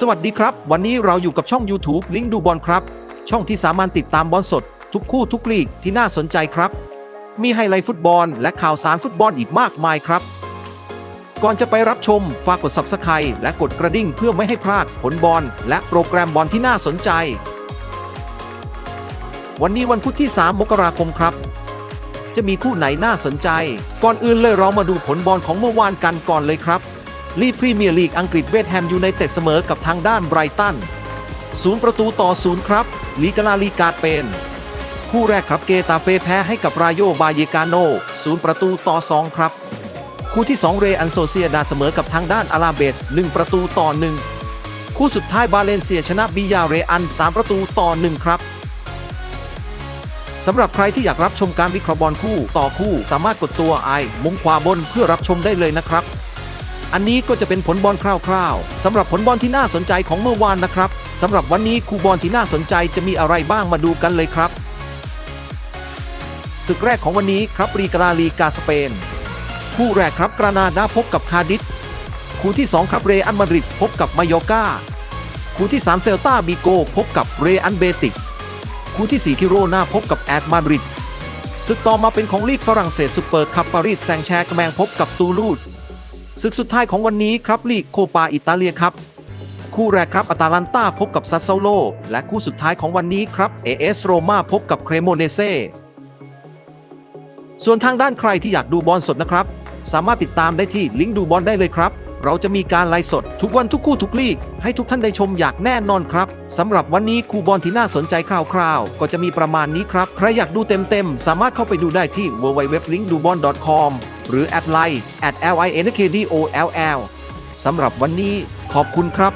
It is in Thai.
สวัสดีครับ วันนี้เราอยู่กับช่อง YouTube ลิงดูบอลครับ ช่องที่สามารถติดตามบอลสด ทุกคู่ทุกลีกที่น่าสนใจครับ มีไฮไลท์ฟุตบอลและข่าวสารฟุตบอลอีกมากมายครับ ก่อนจะไปรับชมฝากกด Subscribe และกดกระดิ่งเพื่อไม่ให้พลาดผลบอลและโปรแกรมบอลที่น่าสนใจ วันนี้วันพุธที่ 3 มกราคมครับ จะมีคู่ไหนน่าสนใจ ก่อนอื่นเลยเรามาดูผลบอลของเมื่อวานกันก่อนเลยครับ ลีกพรีเมียร์ลีกอังกฤษเวสต์แฮมยูไนเต็ดเสมอกับทางด้านไบรตันศูนย์ประตูต่อศูนย์ครับลีกาลาลีกาเปนคู่แรกครับเกตาเฟแพ้ให้กับรายโยบาเยกาโนศูนย์ประตูต่อ2ครับ คู่ที่ 2 เรอันโซเซียดาเสมอกับทางด้านอาราเบต1ประตูต่อ1คู่สุดท้ายบาเลนเซียชนะบิยาเรอัน 3 ประตูต่อ1ครับสำหรับใครที่อยากรับชมการวิเคราะห์บอลคู่ต่อคู่สามารถกดตัวไอมุมขวาบนเพื่อรับชมได้เลยนะครับ อันนี้ก็จะเป็นผลบอลคร่าวๆสำหรับผลบอลที่น่าสนใจของเมื่อวานนะครับสำหรับวันนี้คู่บอลที่น่าสนใจจะมีอะไรบ้างมาดูกันเลยครับศึกแรกของวันนี้ครับรีกาลาลีกาสเปน คู่แรกครับกรานาดาพบกับคาดิฟคู่ที่ 2 ครับเรอัลมาดริดพบกับมายอกาคู่ที่ 3 เซลตาบิโกพบกับเรอัลเบติกคู่ที่ 4 คิโรนาพบกับแอดมาดริดศึกต่อมาเป็นของลีกฝรั่งเศสซูเปอร์คัพปารีสแซงแชร์กแมงพบกับตูลูด ศึกสุดท้ายของวันนี้ครับลีกโคปาอิตาเลียครับ คู่แรกครับอาตาลันตาพบกับซัสโซโล และคู่สุดท้ายของวันนี้ครับเอเอสโรมาพบกับเครโมเนเซส่วนทางด้านใครที่อยากดูบอลสดนะครับ สามารถติดตามได้ที่ลิงก์ดูบอลได้เลยครับ เราจะมีการไลฟ์สด ทุกวันทุกคู่ทุกลีก ให้ทุกท่านได้ชมอย่างแน่นอนครับสำหรับวันนี้คู่บอลที่น่าสนใจคร่าวๆ ก็จะมีประมาณนี้ครับ ใครอยากดูเต็มๆ สามารถเข้าไปดูได้ที่ www.linkdubon.com หรือแอดไลน์ @linkdoll สำหรับวันนี้ขอบคุณครับ